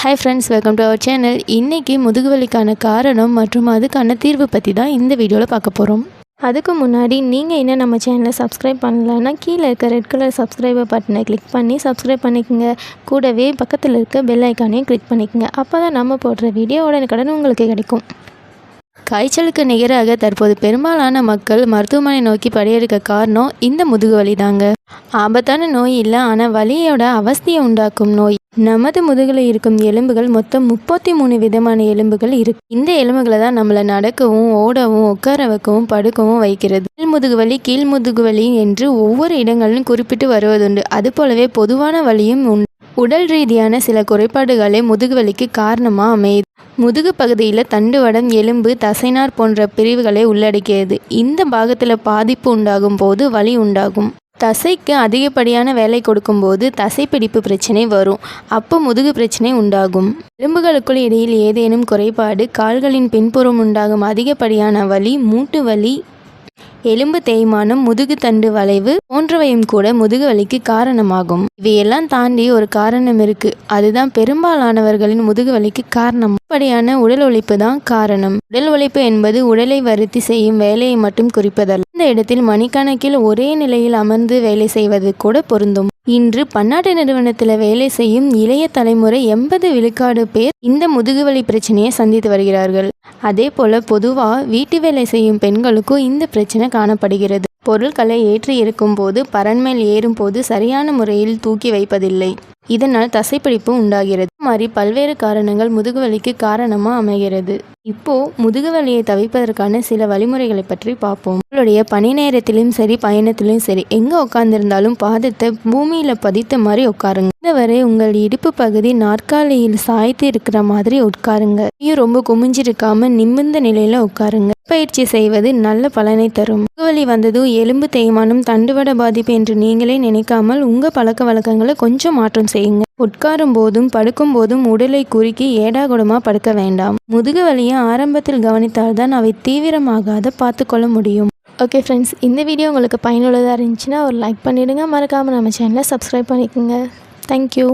Hi friends welcome to our channel இன்றைக்கி முதுகுவலிக்கான காரணம் மற்றும் அதுக்கான தீர்வு பற்றி தான் இந்த வீடியோவில் பார்க்க போகிறோம் அதுக்கு முன்னாடி நீங்கள் என்ன நம்ம சேனலை சப்ஸ்கிரைப் பண்ணலன்னா கீழே இருக்க ரெட் கலர் சப்ஸ்கிரைபர் பட்டனை கிளிக் பண்ணி சப்ஸ்கிரைப் பண்ணிக்கோங்க. கூடவே பக்கத்தில் இருக்க பெல் ஐக்கானையும் கிளிக் பண்ணிக்கோங்க. அப்போ தான் நம்ம போடுற வீடியோ உடனுக்குடன் உங்களுக்கு கிடைக்கும். காய்ச்சலுக்கு நிகராக தற்போது பெரும்பாலான மக்கள் மருத்துவமனை நோக்கி படையெடுக்க காரணம் இந்த முதுகுவலி தாங்க. ஆபத்தான நோய் இல்லை ஆனால் வலியோட அவஸ்தையை உண்டாக்கும் நோய். நமது முதுகில் இருக்கும் எலும்புகள் மொத்தம் முப்பத்தி மூணு விதமான எலும்புகள் இருக்கு இந்த எலும்புகளை தான் நம்மளை நடக்கவும் ஓடவும் உட்கார வைக்கவும் படுக்கவும் வைக்கிறது. கீழ் முதுகுவலி கீழ் முதுகுவலி என்று ஒவ்வொரு இடங்களிலும் குறிப்பிட்டு வருவதுண்டு. அது போலவே பொதுவான வலியும் உண்டு. உடல் ரீதியான சில குறைபாடுகளே முதுகுவலிக்கு காரணமாக அமையுது. முதுகு பகுதியில் தண்டுவடம் எலும்பு தசைனார் போன்ற பிரிவுகளை உள்ளடக்கியது. இந்த பாகத்தில் பாதிப்பு உண்டாகும் போது வலி உண்டாகும். தசைக்கு அதிகப்படியான வேலை கொடுக்கும்போது தசைப்பிடிப்பு பிரச்சனை வரும். அப்போ முதுகு பிரச்சனை உண்டாகும். எலும்புகளுக்குள் இடையில் ஏதேனும் குறைபாடு கால்களின் பின்புறம் உண்டாகும் அதிகப்படியான வலி மூட்டு வலி எலும்பு தேய்மானம் முதுகு தண்டு வளைவு போன்றவையும் கூட முதுகு வலிக்கு காரணமாகும். இவையெல்லாம் தாண்டி ஒரு காரணம் இருக்கு. அதுதான் பெரும்பாலானவர்களின் முதுகு வலிக்கு காரணம். அப்படியான உடல் உழைப்பு தான் காரணம். உடல் உழைப்பு என்பது உடலை வருத்தி செய்யும் வேலையை மட்டும் குறிப்பதல்ல. இந்த இடத்தில் மணிக்கணக்கில் ஒரே நிலையில் அமர்ந்து வேலை செய்வது கூட பொருந்தும். இன்று பன்னாட்டு நிறுவனத்தில் வேலை செய்யும் இளைய தலைமுறை எண்பது விழுக்காடு பேர் இந்த முதுகுவலி பிரச்சனையை சந்தித்து வருகிறார்கள். அதே போல் பொதுவாக வீட்டு வேலை செய்யும் பெண்களுக்கும் இந்த பிரச்சனை காணப்படுகிறது. பொருட்களை ஏற்றி இருக்கும்போது பரன்மேல் ஏறும்போது சரியான முறையில் தூக்கி வைப்பதில்லை. இதனால் தசைப்பிடிப்பு உண்டாகிறது. மாதிரி பல்வேறு காரணங்கள் முதுகுவலிக்கு காரணமாக அமைகிறது. இப்போ முதுகுவலியை தவிர்ப்பதற்கான சில வழிமுறைகளை பற்றி பார்ப்போம். உங்களுடைய பணி நேரத்திலும் சரி பயணத்திலும் சரி எங்கே உட்கார்ந்திருந்தாலும் பாதத்தை பூமியில் பதித்த மாதிரி உட்காருங்க. இதுவரை உங்கள் இடுப்பு பகுதி நாற்காலியில் சாய்த்து இருக்கிற மாதிரி உட்காருங்க. ரொம்ப குமிஞ்சிருக்காம நிமிர்ந்த நிலையில உட்காருங்க. பயிற்சி செய்வது நல்ல பலனை தரும். முதுகுவலி வந்ததும் எலும்பு தேய்மானம் தண்டுவட பாதிப்பு என்று நீங்களே நினைக்காமல் உங்கள் பழக்க வழக்கங்களை கொஞ்சம் மாற்றம் செய்யுங்க. உட்காரும் போதும் படுக்கும் போதும் உடலை குறுக்கி ஏடாகுடமா படுக்க வேண்டாம். முதுகு வலியை ஆரம்பத்தில் கவனித்தால்தான் அவை தீவிரமாகாத பார்த்துக்கொள்ள முடியும். ஓகே ஃப்ரெண்ட்ஸ் இந்த வீடியோ உங்களுக்கு பயனுள்ளதாக இருந்துச்சுன்னா ஒரு லைக் பண்ணிவிடுங்க மறக்காமல் நம்ம சேனலை சப்ஸ்கிரைப் பண்ணிக்கோங்க. தேங்க்யூ